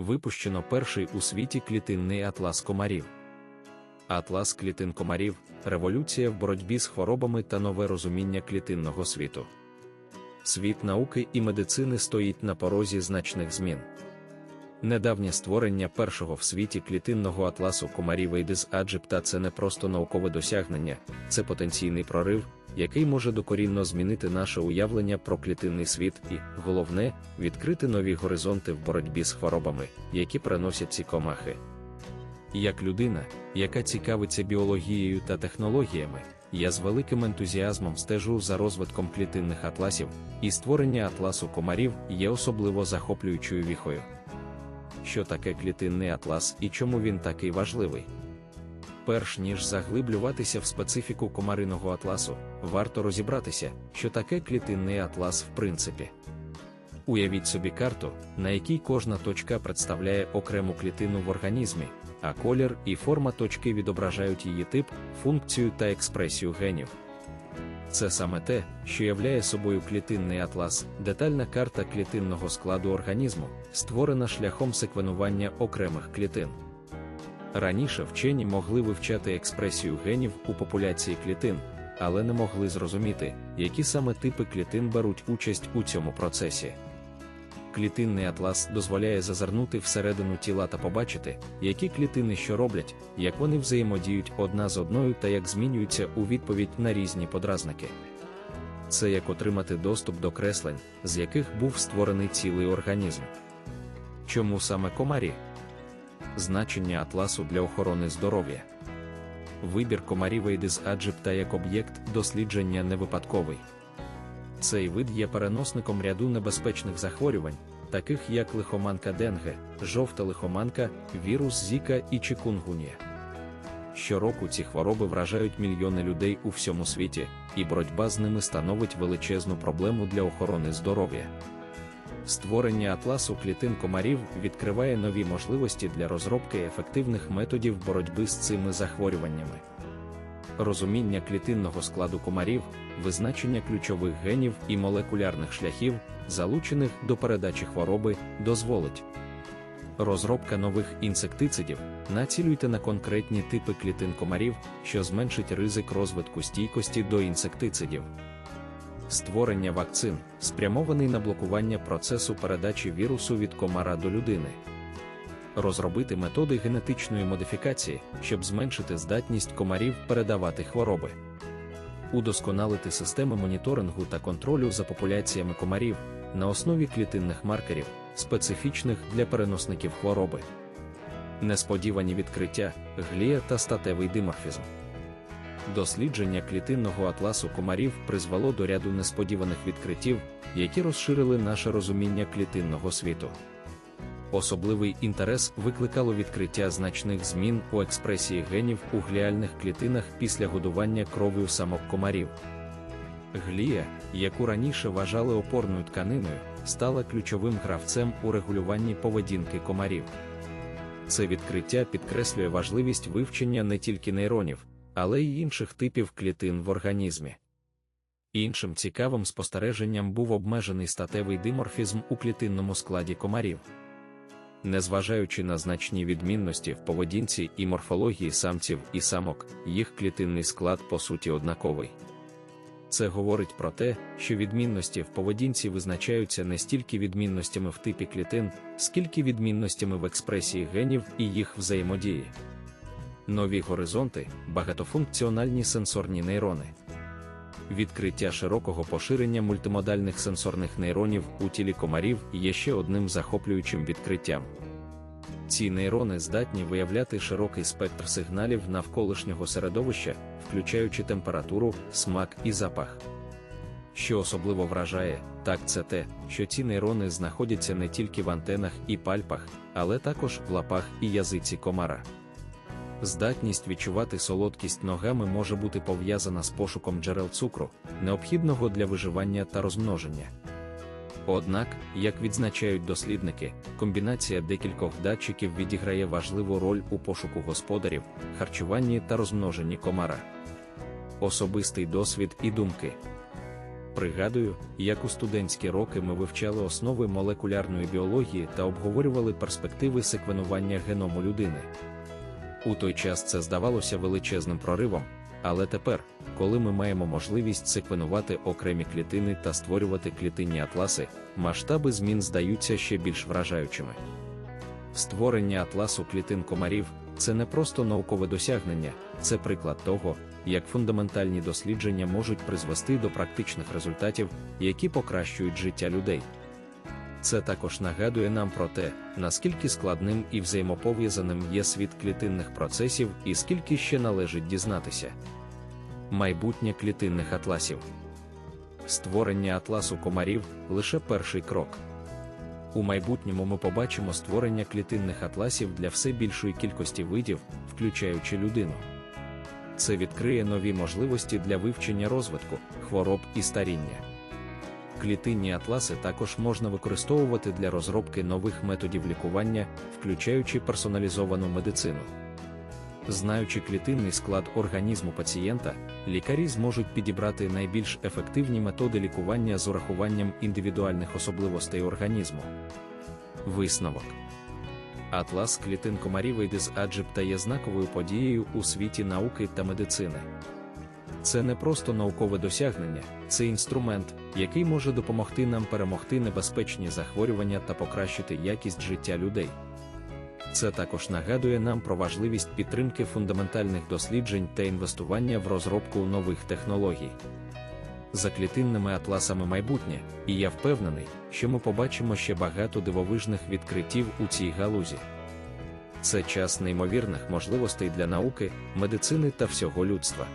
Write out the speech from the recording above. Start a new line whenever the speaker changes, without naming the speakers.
випущено перший у світі клітинний атлас комарів. Атлас клітин комарів революція в боротьбі з хворобами та нове розуміння клітинного світу. Світ науки і медицини стоїть на порозі значних змін. Недавнє створення першого в світі клітинного атласу комарів Ейдис Аджипта це не просто наукове досягнення, це потенційний прорив, який може докорінно змінити наше уявлення про клітинний світ і, головне, відкрити нові горизонти в боротьбі з хворобами, які приносять ці комахи. Як людина, яка цікавиться біологією та технологіями, я з великим ентузіазмом стежу за розвитком клітинних атласів, і створення атласу комарів є особливо захоплюючою віхою. Що таке клітинний атлас і чому він такий важливий? Перш ніж заглиблюватися в специфіку комариного атласу, варто розібратися, що таке клітинний атлас в принципі. Уявіть собі карту, на якій кожна точка представляє окрему клітину в організмі, а колір і форма точки відображають її тип, функцію та експресію генів. Це саме те, що являє собою клітинний атлас, детальна карта клітинного складу організму, створена шляхом секвенування окремих клітин. Раніше вчені могли вивчати експресію генів у популяції клітин, але не могли зрозуміти, які саме типи клітин беруть участь у цьому процесі. Клітинний атлас дозволяє зазирнути всередину тіла та побачити, які клітини що роблять, як вони взаємодіють одна з одною та як змінюються у відповідь на різні подразники. Це як отримати доступ до креслень, з яких був створений цілий організм. Чому саме комарі? Значення атласу для охорони здоров'я. Вибір комарів Aedes aegypti як об'єкт дослідження не випадковий. Цей вид є переносником ряду небезпечних захворювань, таких як лихоманка денге, жовта лихоманка, вірус Зіка і чикунгунія. Щороку ці хвороби вражають мільйони людей у всьому світі, і боротьба з ними становить величезну проблему для охорони здоров'я. Створення атласу клітин комарів відкриває нові можливості для розробки ефективних методів боротьби з цими захворюваннями. Розуміння клітинного складу комарів, визначення ключових генів і молекулярних шляхів, залучених до передачі хвороби, дозволить. Розробка нових інсектицидів націлюйте на конкретні типи клітин комарів, що зменшить ризик розвитку стійкості до інсектицидів. Створення вакцин спрямований на блокування процесу передачі вірусу від комара до людини. Розробити методи генетичної модифікації, щоб зменшити здатність комарів передавати хвороби. Удосконалити системи моніторингу та контролю за популяціями комарів на основі клітинних маркерів, специфічних для переносників хвороби. Несподівані відкриття, глія та статевий диморфізм. Дослідження клітинного атласу комарів призвело до ряду несподіваних відкриттів, які розширили наше розуміння клітинного світу. Особливий інтерес викликало відкриття значних змін у експресії генів у гліальних клітинах після годування кров'ю самок комарів. Глія, яку раніше вважали опорною тканиною, стала ключовим гравцем у регулюванні поведінки комарів. Це відкриття підкреслює важливість вивчення не тільки нейронів, але й інших типів клітин в організмі. Іншим цікавим спостереженням був обмежений статевий диморфізм у клітинному складі комарів. Незважаючи на значні відмінності в поведінці і морфології самців і самок, їх клітинний склад по суті однаковий. Це говорить про те, що відмінності в поведінці визначаються не стільки відмінностями в типі клітин, скільки відмінностями в експресії генів і їх взаємодії. Нові горизонти, багатофункціональні сенсорні нейрони. Відкриття широкого поширення мультимодальних сенсорних нейронів у тілі комарів є ще одним захоплюючим відкриттям. Ці нейрони здатні виявляти широкий спектр сигналів навколишнього середовища, включаючи температуру, смак і запах. Що особливо вражає, так це те, що ці нейрони знаходяться не тільки в антенах і пальпах, але також в лапах і язиці комара. Здатність відчувати солодкість ногами може бути пов'язана з пошуком джерел цукру, необхідного для виживання та розмноження. Однак, як відзначають дослідники, комбінація декількох датчиків відіграє важливу роль у пошуку господарів, харчуванні та розмноженні комара. Особистий досвід і думки. Пригадую, як у студентські роки ми вивчали основи молекулярної біології та обговорювали перспективи секвенування геному людини. У той час це здавалося величезним проривом, але тепер, коли ми маємо можливість секвенувати окремі клітини та створювати клітинні атласи, масштаби змін здаються ще більш вражаючими. Створення атласу клітин комарів це не просто наукове досягнення, це приклад того, як фундаментальні дослідження можуть призвести до практичних результатів, які покращують життя людей. Це також нагадує нам про те, наскільки складним і взаємопов'язаним є світ клітинних процесів і скільки ще належить дізнатися. Майбутнє клітинних атласів. Створення атласу комарів лише перший крок. У майбутньому ми побачимо створення клітинних атласів для все більшої кількості видів, включаючи людину. Це відкриє нові можливості для вивчення розвитку, хвороб і старіння. Клітинні атласи також можна використовувати для розробки нових методів лікування, включаючи персоналізовану медицину. Знаючи клітинний склад організму пацієнта, лікарі зможуть підібрати найбільш ефективні методи лікування з урахуванням індивідуальних особливостей організму. Висновок Атлас клітин комарів Аджипта є знаковою подією у світі науки та медицини. Це не просто наукове досягнення, це інструмент, який може допомогти нам перемогти небезпечні захворювання та покращити якість життя людей. Це також нагадує нам про важливість підтримки фундаментальних досліджень та інвестування в розробку нових технологій. За клітинними атласами майбутнє, і я впевнений, що ми побачимо ще багато дивовижних відкриттів у цій галузі. Це час неймовірних можливостей для науки, медицини та всього людства.